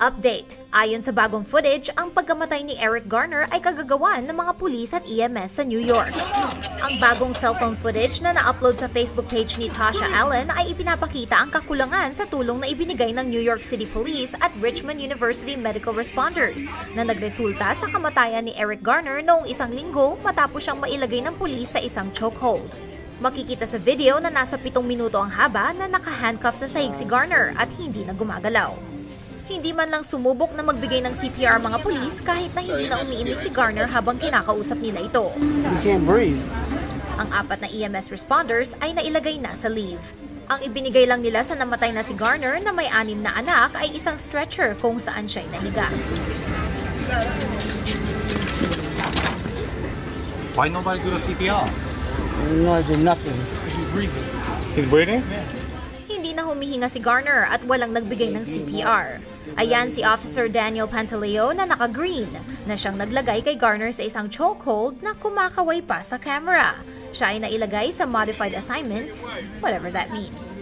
Update. Ayon sa bagong footage, ang pagkamatay ni Eric Garner ay kagagawan ng mga pulis at EMS sa New York. Ang bagong cellphone footage na na-upload sa Facebook page ni Tasha Allen ay ipinapakita ang kakulangan sa tulong na ibinigay ng New York City Police at Richmond University Medical Responders na nagresulta sa kamatayan ni Eric Garner noong isang linggo matapos siyang mailagay ng pulis sa isang chokehold. Makikita sa video na nasa pitong minuto ang haba na naka-handcuff sa sahig si Garner at hindi na gumagalaw. Hindi man lang sumubok na magbigay ng CPR ang mga pulis kahit na hindi na umiimik si Garner habang kinakausap nila ito. You can't breathe. Ang apat na EMS responders ay nailagay na sa leave. Ang ibinigay lang nila sa namatay na si Garner na may anim na anak ay isang stretcher kung saan siya'y nahiga. Why nobody do the CPR? No, I did nothing. He's breathing? Hindi na humihinga si Garner at walang nagbigay ng CPR. Ayan si Officer Daniel Pantaleo na naka-green na siyang naglagay kay Garner sa isang chokehold na kumakaway pa sa camera. Siya ay nailagay sa modified assignment, whatever that means.